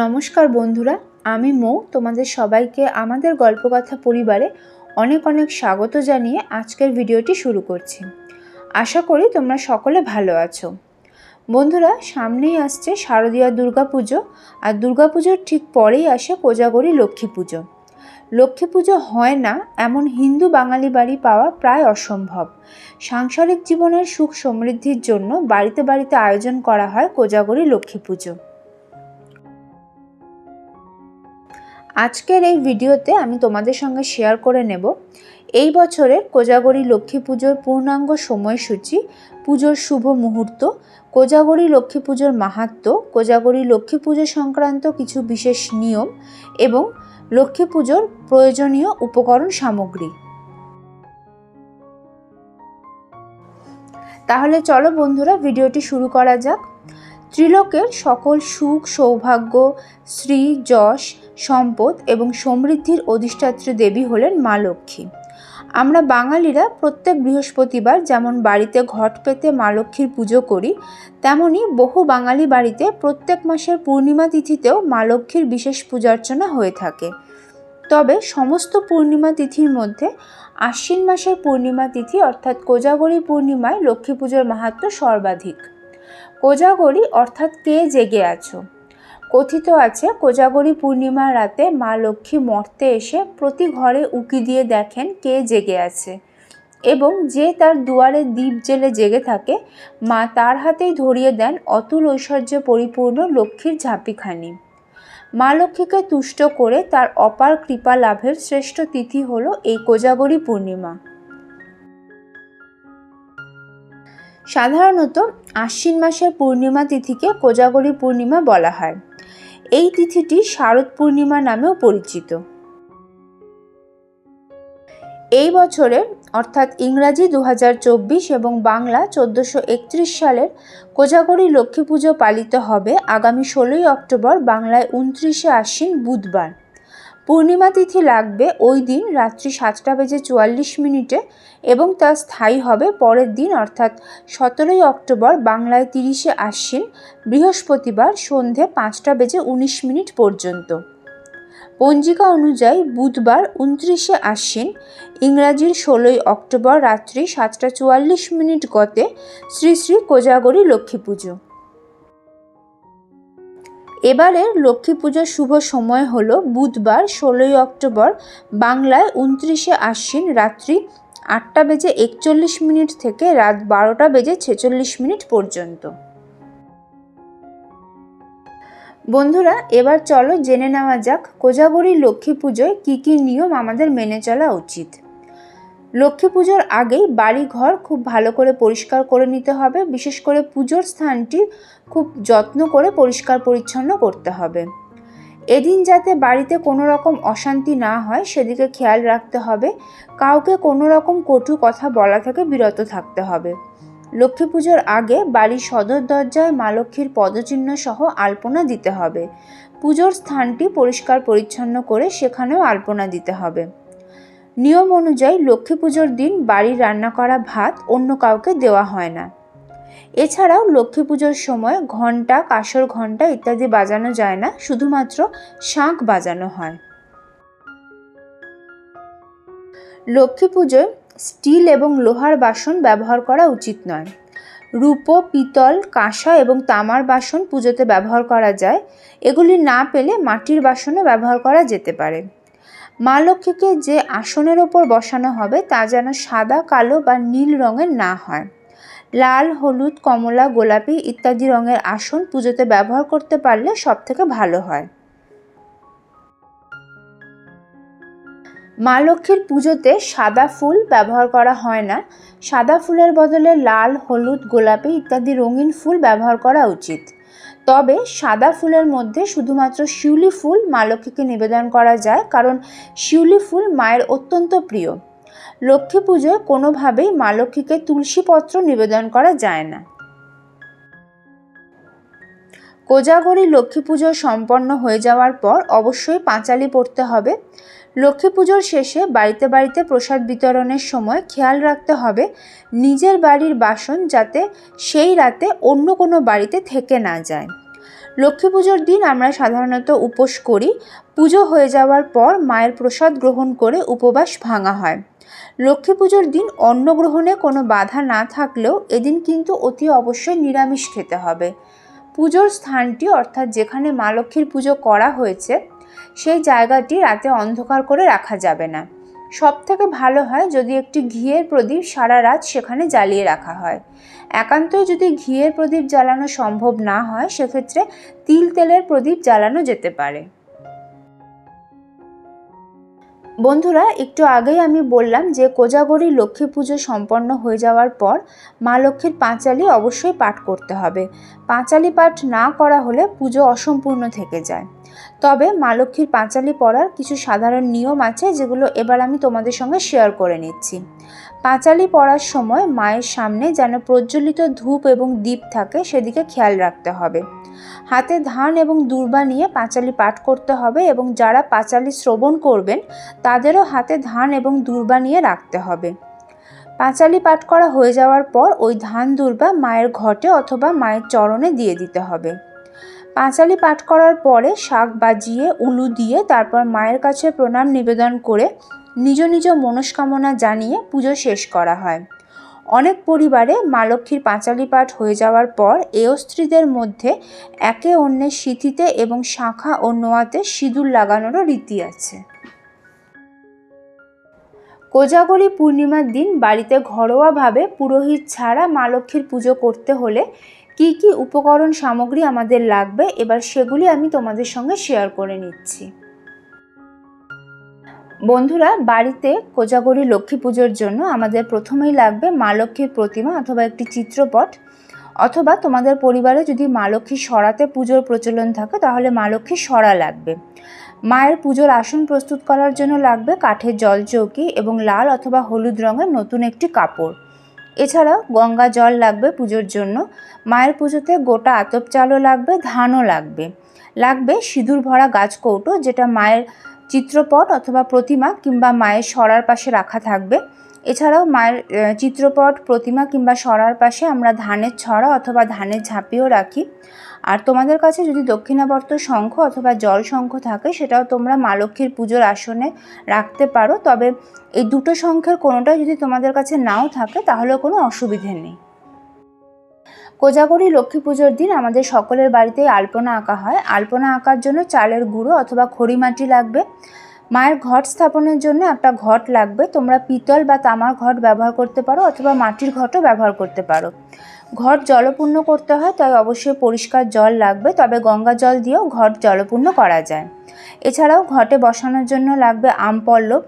নমস্কার বন্ধুরা, আমি মৌ। তোমাদের সবাইকে আমাদের গল্পকথা পরিবারে অনেক অনেক স্বাগত জানিয়ে আজকের ভিডিওটি শুরু করছি। আশা করি তোমরা সকলে ভালো আছো। বন্ধুরা, সামনেই আসছে শারদীয়া দুর্গাপুজো আর দুর্গাপুজোর ঠিক পরেই আসে কোজাগরি লক্ষ্মী পুজো। লক্ষ্মী পুজো হয় না এমন হিন্দু বাঙালি বাড়ি পাওয়া প্রায় অসম্ভব। সাংসারিক জীবনের সুখ সমৃদ্ধির জন্য বাড়িতে বাড়িতে আয়োজন করা হয় কোজাগরি লক্ষ্মী পুজো। আজকের এই ভিডিওতে আমি তোমাদের সঙ্গে শেয়ার করে নেব এই বছরের কোজাগরি লক্ষ্মী পুজোর পূর্ণাঙ্গ সময়সূচি, পুজোর শুভ মুহূর্ত, কোজাগরি লক্ষ্মী পুজোর মাহাত্ম, কোজাগরি লক্ষ্মী পুজো সংক্রান্ত কিছু বিশেষ নিয়ম এবং লক্ষ্মী পুজোর প্রয়োজনীয় উপকরণ সামগ্রী। তাহলে চলো বন্ধুরা, ভিডিওটি শুরু করা যাক। ত্রিলোকের সকল সুখ, সৌভাগ্য শ্রী যশ সম্পদ এবং সমৃদ্ধির অধিষ্ঠাত্রী দেবী হলেন মা লক্ষ্মী। আমরা বাঙালিরা প্রত্যেক বৃহস্পতিবার যেমন বাড়িতে ঘট পেতে মা লক্ষ্মীর পুজো করি, তেমনি বহু বাঙালি বাড়িতে প্রত্যেক মাসের পূর্ণিমা তিথিতেও মা লক্ষ্মীর বিশেষ পূজার্চনা হয়ে থাকে। তবে সমস্ত পূর্ণিমা তিথির মধ্যে আশ্বিন মাসের পূর্ণিমা তিথি অর্থাৎ কোজাগরী পূর্ণিমায় লক্ষ্মী পুজোর মাহাত্ম সর্বাধিক। কোজাগরী অর্থাৎ কে জেগে আছো? কথিত আছে, কোজাগরি পূর্ণিমার রাতে মা লক্ষ্মী মর্তে এসে প্রতি ঘরে উকি দিয়ে দেখেন কে জেগে আছে। এবং যে তার দুয়ারে দ্বীপ জেলে জেগে থাকে, মা তার হাতেই ধরিয়ে দেন অতুল ঐশ্বর্যে পরিপূর্ণ লক্ষ্মীর ঝাঁপিখানি। মা লক্ষ্মীকে তুষ্ট করে তার অপার কৃপা লাভের শ্রেষ্ঠ তিথি হল এই কোজাগরি পূর্ণিমা। সাধারণত আশ্বিন মাসের পূর্ণিমা তিথিকে কোজাগরী পূর্ণিমা বলা হয়। এই তিথিটি শারদ পূর্ণিমা নামেও পরিচিত। এই বছরে অর্থাৎ ইংরাজি দু হাজার চব্বিশ এবং বাংলা চোদ্দোশো সালের কোজাগরী লক্ষ্মী পুজো পালিত হবে আগামী ষোলোই অক্টোবর বাংলায় উনত্রিশে আশ্বিন বুধবার। পূর্ণিমা তিথি লাগবে ওই দিন রাত্রি সাতটা বেজে চুয়াল্লিশ মিনিটে এবং তা স্থায়ী হবে পরের দিন, অর্থাৎ সতেরোই অক্টোবর বাংলায় তিরিশে আশ্বিন বৃহস্পতিবার সন্ধে পাঁচটা বেজে উনিশ মিনিট পর্যন্ত। পঞ্জিকা অনুযায়ী বুধবার উনত্রিশে আশ্বিন ইংরাজির ষোলোই অক্টোবর রাত্রি সাতটা চুয়াল্লিশ মিনিট গতে শ্রী শ্রী কোজাগরী লক্ষ্মী পুজো। এবারের লক্ষ্মী পুজোর শুভ সময় হল বুধবার, ষোলোই অক্টোবর, বাংলায় উনত্রিশে আশ্বিন রাত্রি আটটা বেজে একচল্লিশ মিনিট থেকে রাত বারোটা বেজে ছেচল্লিশ মিনিট পর্যন্ত। বন্ধুরা, এবার চলো জেনে নেওয়া যাক কোজাগরি লক্ষ্মী পুজোয় কী কী নিয়ম আমাদের মেনে চলা উচিত। লক্ষ্মী পুজোর আগেই বাড়ি ঘর খুব ভালো করে পরিষ্কার করে নিতে হবে। বিশেষ করে পুজোর স্থানটি খুব যত্ন করে পরিষ্কার পরিচ্ছন্ন করতে হবে। এদিন যাতে বাড়িতে কোনো রকম অশান্তি না হয়, সেদিকে খেয়াল রাখতে হবে। কাউকে কোনো রকম কটু কথা বলা থেকে বিরত থাকতে হবে। লক্ষ্মী পুজোর আগে বাড়ির সদর দরজায় মা লক্ষ্মীর পদচিহ্ন সহ আলপনা দিতে হবে। পুজোর স্থানটি পরিষ্কার পরিচ্ছন্ন করে সেখানেও আলপনা দিতে হবে। নিয়ম অনুযায়ী লক্ষ্মী পুজোর দিন বাড়ির রান্না করা ভাত অন্য কাউকে দেওয়া হয় না। এছাড়াও লক্ষ্মী পুজোর সময় ঘণ্টা কাসর ঘণ্টা ইত্যাদি বাজানো যায় না, শুধুমাত্র শাঁখ বাজানো হয়। লক্ষ্মী পুজোয় স্টিল এবং লোহার বাসন ব্যবহার করা উচিত নয়। রূপো, পিতল, কাঁসা এবং তামার বাসন পুজোতে ব্যবহার করা যায়। এগুলি না পেলে মাটির বাসনও ব্যবহার করা যেতে পারে। মা লক্ষ্মীকে যে আসনের ওপর বসানো হবে তা যেন সাদা, কালো বা নীল রঙের না হয়। লাল, হলুদ, কমলা, গোলাপি ইত্যাদি রঙের আসন পুজোতে ব্যবহার করতে পারলে সব থেকে ভালো হয়। মা লক্ষ্মীর পুজোতে সাদা ফুল ব্যবহার করা হয় না। সাদা ফুলের বদলে লাল, হলুদ, গোলাপি ইত্যাদি রঙিন ফুল ব্যবহার করা উচিত। তবে সাদা ফুলের মধ্যে শুধুমাত্র শিউলি ফুল মা লক্ষ্মীকে নিবেদন করা যায়, কারণ শিউলি ফুল মায়ের অত্যন্ত প্রিয়। লক্ষ্মী পুজোয় কোনোভাবেই মা লক্ষ্মীকে তুলসীপত্র নিবেদন করা যায় না। কোজাগরি লক্ষ্মী পুজো সম্পন্ন হয়ে যাওয়ার পর অবশ্যই পাঁচালি পড়তে হবে। লক্ষ্মী পুজোর শেষে বাড়িতে বাড়িতে প্রসাদ বিতরণের সময় খেয়াল রাখতে হবে নিজের বাড়ির বাসন যাতে সেই রাতে অন্য কোনো বাড়িতে থেকে না যায়। লক্ষ্মী পুজোর দিন আমরা সাধারণত উপোস করি। পুজো হয়ে যাওয়ার পর মায়ের প্রসাদ গ্রহণ করে উপবাস ভাঙা হয়। লক্ষ্মী পুজোর দিন অন্ন গ্রহণে কোনো বাধা না থাকলেও এদিন কিন্তু অতি অবশ্যই নিরামিষ খেতে হবে। পুজোর স্থানটি, অর্থাৎ যেখানে মা লক্ষ্মীর পুজো করা হয়েছে, সেই জায়গাটি রাতে অন্ধকার করে রাখা যাবে না। সব থেকে ভালো হয় যদি একটি ঘিয়ের প্রদীপ সারা রাত সেখানে জ্বালিয়ে রাখা হয়। একান্তই যদি ঘিয়ের প্রদীপ জ্বালানো সম্ভব না হয়, সেক্ষেত্রে তিল তেলের প্রদীপ জ্বালানো যেতে পারে। বন্ধুরা, একটু আগেই আমি বললাম যে কোজাগরী লক্ষ্মী পুজো সম্পন্ন হয়ে যাওয়ার পর মা লক্ষ্মীর পাঁচালি অবশ্যই পাঠ করতে হবে। পাঁচালি পাঠ না করা হলে পুজো অসম্পূর্ণ থেকে যায়। তবে মা লক্ষ্মীর পাঁচালি পড়ার কিছু সাধারণ নিয়ম আছে যেগুলো এবার আমি তোমাদের সঙ্গে শেয়ার করে নিচ্ছি। পাঁচালি পড়ার সময় মায়ের সামনে যেন প্রজ্বলিত ধূপ এবং দ্বীপ থাকে, সেদিকে খেয়াল রাখতে হবে। হাতে ধান এবং দুর্বা নিয়ে পাঁচালি পাঠ করতে হবে এবং যারা পাঁচালি শ্রবণ করবেন, তাদেরও হাতে ধান এবং দুর্বা নিয়ে রাখতে হবে। পাঁচালি পাঠ করা হয়ে যাওয়ার পর ওই ধান, দুর্বা মায়ের ঘটে অথবা মায়ের চরণে দিয়ে দিতে হবে। পাঁচালি পাঠ করার পরে শাক বাজিয়ে, উলু দিয়ে, তারপর মায়ের কাছে প্রণাম নিবেদন করে নিজ নিজ মনস্কামনা জানিয়ে পুজো শেষ করা হয়। অনেক পরিবারে মা লক্ষ্মীর পাঁচালি পাঠ হয়ে যাওয়ার পর এও স্ত্রীদের মধ্যে একে অন্যের সিথিতে এবং শাখা ও নোয়াতে সিঁদুর লাগানোরও রীতি আছে। কোজাগরি পূর্ণিমার দিন বাড়িতে ঘরোয়াভাবে পুরোহিত ছাড়া মা লক্ষ্মীর পুজো করতে হলে কি কি উপকরণ সামগ্রী আমাদের লাগবে, এবার সেগুলি আমি তোমাদের সঙ্গে শেয়ার করে নিচ্ছি। বন্ধুরা, বাড়িতে কোজাগরি লক্ষ্মী পুজোর জন্য আমাদের প্রথমেই লাগবে মা লক্ষ্মীর প্রতিমা অথবা একটি চিত্রপট। অথবা তোমাদের পরিবারে যদি মা লক্ষ্মী সরাতে পুজোর প্রচলন থাকে, তাহলে মা লক্ষ্মী সরা লাগবে। মায়ের পুজোর আসন প্রস্তুত করার জন্য লাগবে কাঠের জল চৌকি এবং লাল অথবা হলুদ রঙের নতুন একটি কাপড়। এছাড়াও গঙ্গা জল লাগবে পুজোর জন্য। মায়ের পুজোতে গোটা আতপ চালও লাগবে, ধানও লাগবে। লাগবে সিঁদুর ভরা গাছ কৌটো, যেটা মায়ের চিত্রপট অথবা প্রতিমা কিংবা মায়ের সরার পাশে রাখা থাকবে। এছাড়াও মায়ের চিত্রপট, প্রতিমা কিংবা সরার পাশে আমরা ধানের ছড়া অথবা ধানের ঝাঁপিও রাখি। আর তোমাদের কাছে যদি দক্ষিণাবর্ত শঙ্খ অথবা জল শঙ্খ থাকে, সেটাও তোমরা মা লক্ষ্মীর পুজোর আসনে রাখতে পারো। তবে এই দুটো শঙ্খের কোনোটাই যদি তোমাদের কাছে নাও থাকে, তাহলেও কোনো অসুবিধে নেই। কোজাগরি লক্ষ্মী পুজোর দিন আমাদের সকলের বাড়িতেই আলপনা আঁকা হয়। আলপনা আঁকার জন্য চালের গুঁড়ো অথবা খড়ি মাটি লাগবে। মায়ের ঘট স্থাপনের জন্য একটা ঘট লাগবে। তোমরা পিতল বা তামার ঘট ব্যবহার করতে পারো অথবা মাটির ঘটও ব্যবহার করতে পারো। ঘট জলপূর্ণ করতে হয়, তাই অবশ্যই পরিষ্কার জল লাগবে। তবে গঙ্গা জল দিয়েও ঘট জলপূর্ণ করা যায়। এছাড়াও ঘটে বসানোর জন্য লাগবে আম পল্লব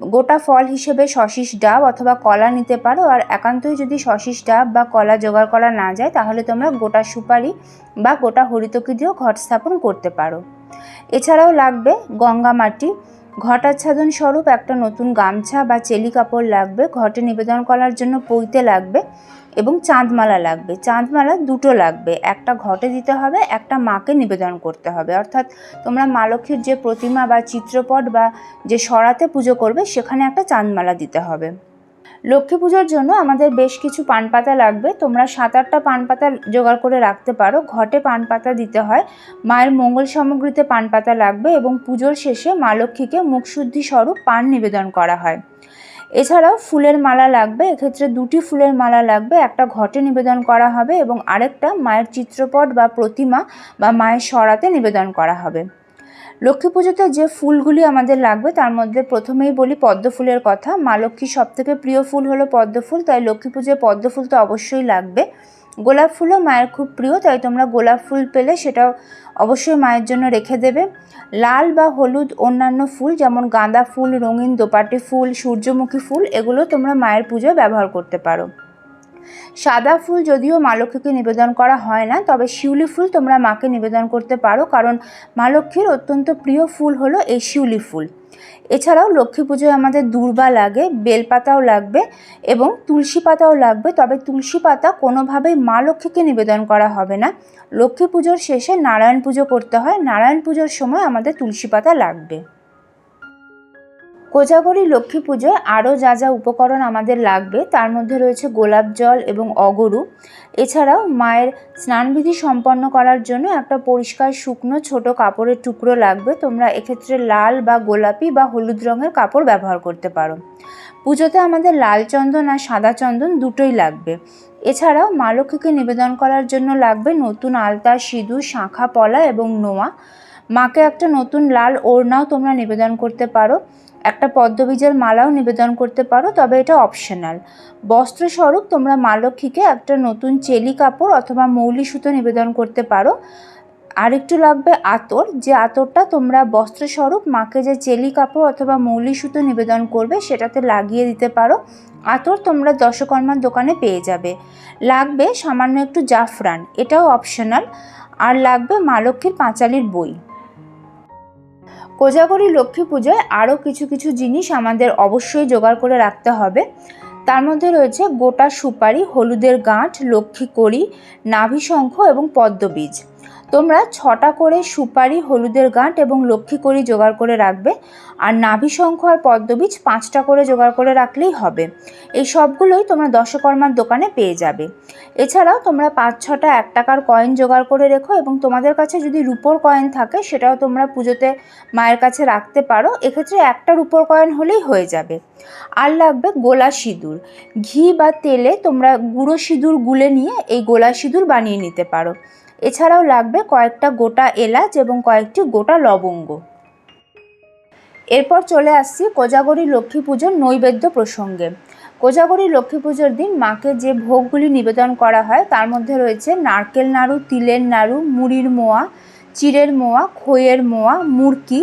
গোটা ফল হিসেবে শশিস ডাব অথবা কলা নিতে পারো। আর একান্তই যদি শশিস ডাব বা কলা জোগাড় করা না যায়, তাহলে তোমরা গোটা সুপারি বা গোটা হরিতকি দিয়েও ঘট স্থাপন করতে পারো। এছাড়াও লাগবে গঙ্গা মাটি ঘটাচ্ছাদন স্বরূপ একটা নতুন গামছা বা চেলি কাপড় লাগবে, ঘটে নিবেদন করার জন্য পইতে লাগবে এবং চাঁদমালা লাগবে। চাঁদমালা দুটো লাগবে, একটা ঘটে দিতে হবে, একটা মাকে নিবেদন করতে হবে। অর্থাৎ তোমরা মা লক্ষ্মীর যে প্রতিমা বা চিত্রপট বা যে সরাতে পুজো করবে, সেখানে একটা চাঁদমালা দিতে হবে। লক্ষ্মী পুজোর জন্য আমাদের বেশ কিছু পান পাতা লাগবে। তোমরা সাত আটটা পান পাতা জোগাড় করে রাখতে পারো। ঘটে পান পাতা দিতে হয়। মায়ের মঙ্গল সামগ্রীতে পান পাতা লাগবে এবং পুজোর শেষে মা লক্ষ্মীকে মুখশুদ্ধি স্বরূপ পান নিবেদন করা হয়। এছাড়াও ফুলের মালা লাগবে। এক্ষেত্রে দুটি ফুলের মালা লাগবে। একটা ঘটে নিবেদন করা হবে এবং আরেকটা মায়ের চিত্রপট বা প্রতিমা বা মায়ের সরাতে নিবেদন করা হবে। লক্ষ্মী পুজোতে যে ফুলগুলি আমাদের লাগবে, তার মধ্যে প্রথমেই বলি পদ্ম ফুলের কথা। মা লক্ষ্মীর সবথেকে প্রিয় ফুল হলো পদ্ম ফুল, তাই লক্ষ্মী পুজোয় পদ্ম ফুল তো অবশ্যই লাগবে। গোলাপ ফুলও মায়ের খুব প্রিয়, তাই তোমরা গোলাপ ফুল পেলে সেটাও অবশ্যই মায়ের জন্য রেখে দেবে। লাল বা হলুদ অন্যান্য ফুল, যেমন গাঁদা ফুল, রঙিন দোপাটি ফুল, সূর্যমুখী ফুল, এগুলো তোমরা মায়ের পুজোয় ব্যবহার করতে পারো। সাদা ফুল যদিও মা লক্ষ্মীকে নিবেদন করা হয় না, তবে শিউলি ফুল তোমরা মাকে নিবেদন করতে পারো, কারণ মা লক্ষ্মীর অত্যন্ত প্রিয় ফুল হলো এই শিউলি ফুল। এছাড়াও লক্ষ্মী পুজোয় আমাদের দূর্বা লাগে, বেলপাতাও লাগবে এবং তুলসী পাতাও লাগবে, তবে তুলসী পাতা কোনোভাবেই মা লক্ষ্মীকে নিবেদন করা হবে না। লক্ষ্মী পুজোর শেষে নারায়ণ পুজো করতে হয়, নারায়ণ পুজোর সময় আমাদের তুলসী পাতা লাগবে। কোজাগরি লক্ষ্মী পুজোয় আরও যা যা উপকরণ আমাদের লাগবে, তার মধ্যে রয়েছে গোলাপ জল এবং অগরু। এছাড়াও মায়ের স্নানবিধি সম্পন্ন করার জন্য একটা পরিষ্কার শুকনো ছোট কাপড়ের টুকরো লাগবে। তোমরা এক্ষেত্রে লাল বা গোলাপি বা হলুদ রঙের কাপড় ব্যবহার করতে পারো। পুজোতে আমাদের লাল চন্দন আর সাদা চন্দন দুটোই লাগবে। এছাড়াও মা লক্ষ্মীকে নিবেদন করার জন্য লাগবে নতুন আলতা, সিঁদুর, শাঁখা, পলা এবং নোয়া। মাকে একটা নতুন লাল ওড়নাও তোমরা নিবেদন করতে পারো। একটা পদ্মবীজের মালাও নিবেদন করতে পারো, তবে এটা অপশনাল বস্ত্রস্বরূপ তোমরা মা লক্ষ্মীকে একটা নতুন চেলি কাপড় অথবা মৌলি সুতো নিবেদন করতে পারো। আরেকটু লাগবে আতর, যে আতরটা তোমরা বস্ত্রস্বরূপ মাকে যে চেলি কাপড় অথবা মৌলি সুতো নিবেদন করবে, সেটাতে লাগিয়ে দিতে পারো। আতর তোমরা দশকর্মার দোকানে পেয়ে যাবে। লাগবে সামান্য একটু জাফরান, এটাও অপশনাল আর লাগবে মা লক্ষ্মীর পাঁচালির বই। কোজাগরি লক্ষ্মী পুজোয় আরও কিছু কিছু জিনিস আমাদের অবশ্যই জোগাড় করে রাখতে হবে। তার মধ্যে রয়েছে গোটা সুপারি, হলুদের গাঁট, লক্ষ্মী কড়ি, নাভিশঙ্খ এবং পদ্মবীজ। তোমরা ছটা করে সুপারি, হলুদের গাঁট এবং লক্ষ্মী কড়ি জোগাড় করে রাখবে। আর নাভি শঙ্খ আর পদ্মবীজ পাঁচটা করে জোগাড় করে রাখলেই হবে। এই সবগুলোই তোমরা দশকর্মার দোকানে পেয়ে যাবে। এছাড়াও তোমরা পাঁচ, ছটা, এক টাকার কয়েন জোগাড় করে রেখো এবং তোমাদের কাছে যদি রুপোর কয়েন থাকে, সেটাও তোমরা পুজোতে মায়ের কাছে রাখতে পারো। এক্ষেত্রে একটা রুপোর কয়েন হলেই হয়ে যাবে। আর লাগবে গোলা সিঁদুর। ঘি বা তেলে তোমরা গুঁড়ো সিঁদুর গুলে নিয়ে এই গোলা সিঁদুর বানিয়ে নিতে পারো। এছাড়াও লাগবে কয়েকটা গোটা এলাচ এবং কয়েকটি গোটা লবঙ্গ। এরপর চলে আসছি কোজাগরি লক্ষ্মী পুজোর নৈবেদ্য প্রসঙ্গে। কোজাগরি লক্ষ্মী পুজোর দিন মাকে যে ভোগগুলি নিবেদন করা হয়, তার মধ্যে রয়েছে নারকেল নাড়ু, তিলের নাড়ু, মুড়ির মোয়া, চিড়ের মোয়া, খইয়ের মোয়া মুরকি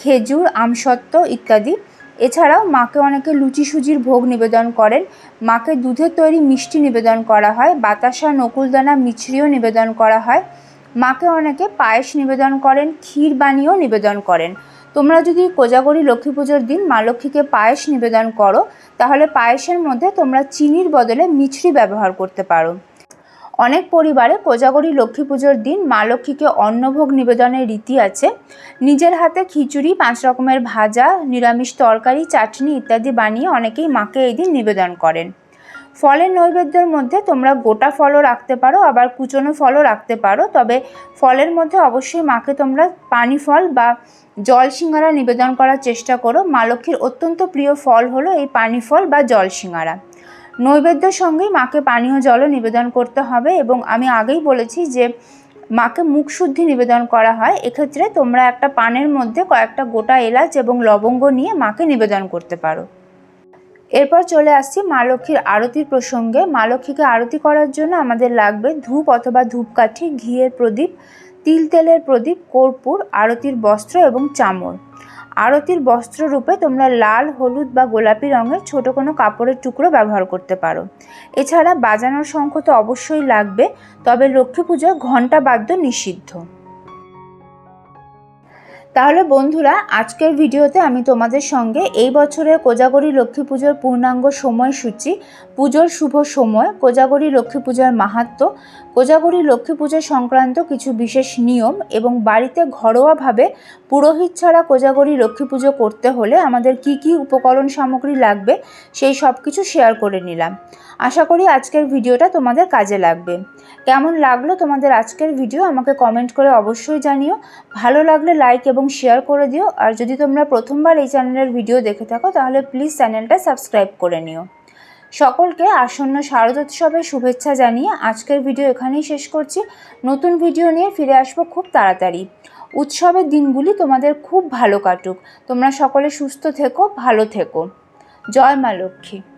খেজুর, আমসত্ত্ব ইত্যাদি। এছাড়াও মাকে অনেকে লুচি সুজির ভোগ নিবেদন করেন। মাকে দুধের তৈরি মিষ্টি নিবেদন করা হয়, বাতাসা, নকুলদানা মিছরিও নিবেদন করা হয়। মাকে অনেকে পায়েস নিবেদন করেন, ক্ষীর বানিয়েও নিবেদন করেন। তোমরা যদি কোজাগরি লক্ষ্মী পুজোর দিন মা লক্ষ্মীকে পায়েস নিবেদন করো, তাহলে পায়েসের মধ্যে তোমরা চিনির বদলে মিছরি ব্যবহার করতে পারো। অনেক পরিবারে কোজাগরি লক্ষ্মী পুজোর দিন মা লক্ষ্মীকে অন্নভোগ নিবেদনের রীতি আছে। নিজের হাতে খিচুড়ি, পাঁচ রকমের ভাজা, নিরামিষ তরকারি, চাটনি ইত্যাদি বানিয়ে অনেকেই মাকে এই দিন নিবেদন করেন। ফলের নৈবেদ্যের মধ্যে তোমরা গোটা ফলও রাখতে পারো, আবার কুচনো ফলও রাখতে পারো, তবে ফলের মধ্যে অবশ্যই মাকে তোমরা পানি ফল বা জল সিঙ্গারা নিবেদন করার চেষ্টা করো। মা লক্ষ্মীর অত্যন্ত প্রিয় ফল হলো এই পানি ফল বা জল সিঙ্গারা। নৈবেদ্যের সঙ্গেই মাকে পানীয় জলও নিবেদন করতে হবে এবং আমি আগেই বলেছি যে মাকে মুখ শুদ্ধি নিবেদন করা হয়। এক্ষেত্রে তোমরা একটা পানের মধ্যে কয়েকটা গোটা এলাচ এবং লবঙ্গ নিয়ে মাকে নিবেদন করতে পারো। এরপর চলে আসছি মা লক্ষ্মীর আরতির প্রসঙ্গে। মা লক্ষ্মীকে আরতি করার জন্য আমাদের লাগবে ধূপ অথবা ধূপকাঠি, ঘিয়ের প্রদীপ, তিল তেলের প্রদীপ, কর্পূর, আরতির বস্ত্র এবং চামড় আরতির বস্ত্র রূপে তোমরা লাল, হলুদ বা গোলাপি রঙের ছোট কোনো কাপড়ের টুকরো ব্যবহার করতে পারো। এছাড়া বাজানোর শঙ্খ তো অবশ্যই লাগবে, তবে লক্ষ্মী পুজোয় ঘণ্টা বাদ্য নিষিদ্ধ। তাহলে বন্ধুরা, আজকের ভিডিওতে আমি তোমাদের সঙ্গে এই বছরের কোজাগরি লক্ষ্মী পুজোর পূর্ণাঙ্গ সময়সূচি, পুজোর শুভ সময়, কোজাগরি লক্ষ্মী পূজার মাহাত্ম, কোজাগরি লক্ষ্মী পুজো সংক্রান্ত কিছু বিশেষ নিয়ম এবং বাড়িতে ঘরোয়াভাবে পুরোহিত ছাড়া কোজাগরি লক্ষ্মী পুজো করতে হলে আমাদের কি কি উপকরণ সামগ্রী লাগবে সেই সব কিছু শেয়ার করে নিলাম। আশা করি আজকের ভিডিওটা তোমাদের কাজে লাগবে। কেমন লাগল তোমাদের আজকের ভিডিও আমাকে কমেন্ট করে অবশ্যই জানিও। ভালো লাগলে লাইক এবং শেয়ার করে দিও। আর যদি তোমরা প্রথমবার এই চ্যানেলের ভিডিও দেখে থাকো, তাহলে প্লিজ চ্যানেলটা সাবস্ক্রাইব করে নিও। সকলকে আসন্ন শারদোৎসবের শুভেচ্ছা জানিয়ে আজকের ভিডিও এখানেই শেষ করছি। নতুন ভিডিও নিয়ে ফিরে আসব খুব তাড়াতাড়ি। উৎসবের দিনগুলি তোমাদের খুব ভালো কাটুক। তোমরা সকলে সুস্থ থেকো, ভালো থেকো। জয় মা লক্ষ্মী।